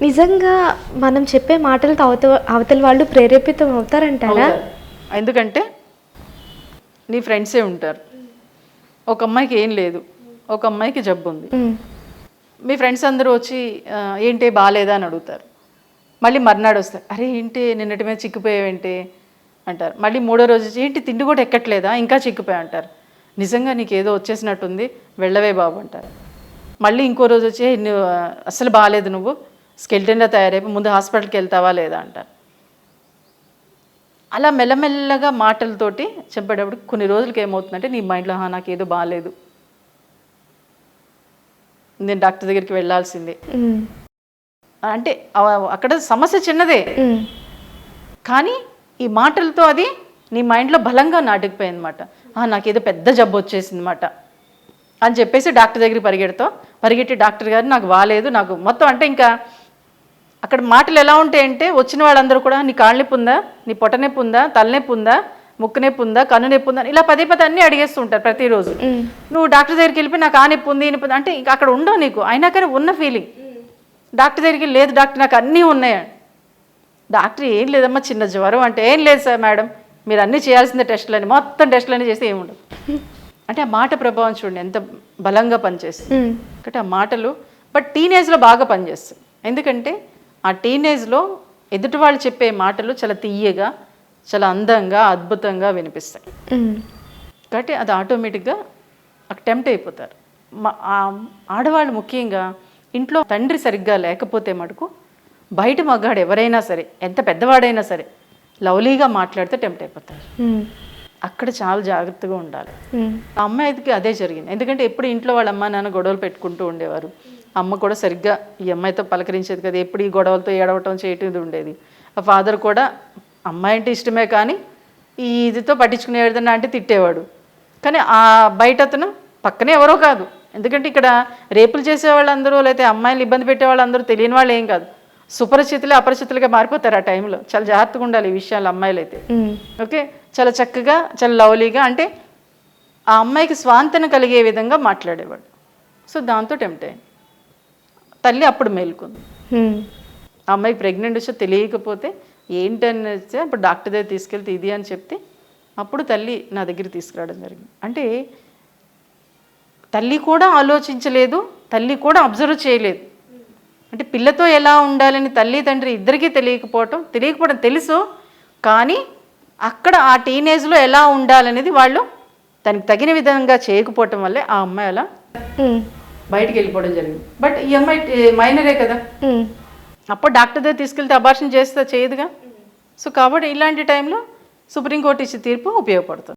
నిజంగా మనం చెప్పే మాటలతో అవత అవతల వాళ్ళు ప్రేరేపితం అవుతారంటారా? అవుతారు. ఎందుకంటే నీ ఫ్రెండ్సే ఉంటారు. ఒక అమ్మాయికి ఏం లేదు. ఒక అమ్మాయికి జబ్బు ఉంది. మీ ఫ్రెండ్స్ అందరూ వచ్చి "ఆ, ఏంటి బాగాలేదా అని అడుగుతారు. మళ్ళీ మర్నాడు వస్తారు. అరే ఏంటి? నిన్నటి మీద చిక్కిపోయావేంటి? అంటారు. మళ్ళీ మూడో రోజు వచ్చి, ఏంటి? తిండి కూడా ఎక్కట్లేదా? ఇంకా చిక్కిపోయా? అంటారు. నిజంగా నీకు ఏదో వచ్చేసినట్టుంది. వెళ్ళవే బాబు అంటారు. మళ్ళీ ఇంకో రోజు వచ్చి "ఏ, నువ్వు ఆ, అస్సలు బాగాలేదు నువ్వు. స్కెల్టన్లో తయారైపోయి ముందు హాస్పిటల్కి వెళ్తావా లేదా అంటారు. అలా మెల్లమెల్లగా మాటలతోటి చెప్పేటప్పుడు కొన్ని రోజులకి ఏమవుతుందంటే నీ మైండ్లో "హా, నాకు ఏదో బాగాలేదు నేను డాక్టర్ దగ్గరికి వెళ్ళాల్సిందే. అంటే అక్కడ సమస్య చిన్నదే. కానీ ఈ మాటలతో అది నీ మైండ్లో బలంగా నాటుకుపోయింది అనమాట నాకు ఏదో పెద్ద జబ్బు వచ్చేసింది అనమాట అని చెప్పేసి డాక్టర్ దగ్గరికి పరిగెడతావు. పరిగెట్టి డాక్టర్ గారు నాకు బాగాలేదు నాకు మొత్తం అంటే ఇంకా అక్కడ మాటలు ఎలా ఉంటాయంటే వచ్చిన వాళ్ళందరూ కూడా నీ కాళ్ళ నొప్పి ఉందా? నీ పొట్ట నొప్పి ఉందా? తలనొప్పి ఉందా? ముక్కు నొప్పి ఉందా? కన్ను నొప్పి ఉందా? ఇలా పదే పదే అన్నీ అడిగేస్తుంటారు ప్రతిరోజు. నువ్వు డాక్టర్ దగ్గరికి వెళ్ళిపోయి నాకు ఆ నొప్పి ఉంది ఈ నొప్పి అంటే ఇంకా అక్కడ ఉండవు నీకు. అయినా కానీ ఉన్న ఫీలింగ్ డాక్టర్ దగ్గరికి లేదు డాక్టర్ నాకు అన్నీ ఉన్నాయి? డాక్టర్ ఏం లేదమ్మా చిన్న జ్వరం అంటే ఏం లేదు సార్ మేడం మీరు అన్నీ చేయాల్సిన టెస్టులని మొత్తం టెస్టులన్నీ చేస్తే ఏముండదు అంటే ఆ మాట ప్రభావం చూడండి ఎంత బలంగా పనిచేస్తుంది. కాబట్టి ఆ మాటలు బట్ టీనేజ్లో బాగా పనిచేస్తాయి ఎందుకంటే ఆ టీనేజ్లో ఎదుటి వాళ్ళు చెప్పే మాటలు చాలా తీయగా చాలా అందంగా అద్భుతంగా వినిపిస్తాయి. కాబట్టి అది ఆటోమేటిక్గా టెంప్ట్ అయిపోతారు. ఆడవాళ్ళు ముఖ్యంగా ఇంట్లో తండ్రి సరిగ్గా లేకపోతే మటుకు బయట మగాడు ఎవరైనా సరే ఎంత పెద్దవాడైనా సరే లవ్లీగా మాట్లాడితే టెంప్ట్ అయిపోతారు. అక్కడ చాలా జాగ్రత్తగా ఉండాలి. ఆ అమ్మాయికి అదే జరిగింది. ఎందుకంటే ఎప్పుడు ఇంట్లో వాళ్ళ అమ్మ నాన్న గొడవలు పెట్టుకుంటూ ఉండేవారు. అమ్మ కూడా సరిగ్గా ఈ అమ్మాయితో పలకరించేది కదా. ఎప్పుడు ఈ గొడవలతో ఏడవటం చేయటం ఇది ఉండేది. ఆ ఫాదర్ కూడా అమ్మాయి అంటే ఇష్టమే కానీ ఈ ఇదితో పట్టించుకునే ఏదన్నా అంటే తిట్టేవాడు. కానీ ఆ బయట అతను పక్కనే ఎవరో కాదు. ఎందుకంటే ఇక్కడ రేపులు చేసే వాళ్ళందరూ లేకపోతే అమ్మాయిలు ఇబ్బంది పెట్టే వాళ్ళందరూ తెలియని వాళ్ళు ఏం కాదు. సుపరిచితులే అపరిచితులుగా మారిపోతారు ఆ టైంలో. చాలా జాగ్రత్తగా ఉండాలి ఈ విషయాలు అమ్మాయిలు అయితే ఓకే? చాలా చక్కగా చాలా లవ్లీగా అంటే ఆ అమ్మాయికి స్వాంతన కలిగే విధంగా మాట్లాడేవాడు. సో దాంతో టెంప్ట్ అయ్యింది తల్లి అప్పుడు మేల్కొంది. ఆ అమ్మాయికి ప్రెగ్నెంట్ వచ్చి తెలియకపోతే ఏంటని వస్తే అప్పుడు డాక్టర్ దగ్గర తీసుకెళ్తే ఇది అని చెప్తే అప్పుడు తల్లి నా దగ్గర తీసుకురావడం జరిగింది. అంటే తల్లి కూడా ఆలోచించలేదు తల్లి కూడా అబ్జర్వ్ చేయలేదు. అంటే పిల్లతో ఎలా ఉండాలని తల్లి తండ్రి ఇద్దరికీ తెలియకపోవటం తెలియకపోవడం తెలుసు కానీ అక్కడ ఆ టీనేజ్లో ఎలా ఉండాలనేది వాళ్ళు దానికి తగిన విధంగా చేయకపోవటం వల్లే ఆ అమ్మాయి అలా బయటికి వెళ్ళిపోవడం జరిగింది. బట్ ఈ అమ్మాయి మైనరే కదా? అప్పుడు డాక్టర్ దగ్గర తీసుకెళ్తే అబార్షన్ చేస్తే చేయదుగా? సో కాబట్టి ఇలాంటి టైంలో సుప్రీంకోర్టు ఇచ్చే తీర్పు ఉపయోగపడుతుంది.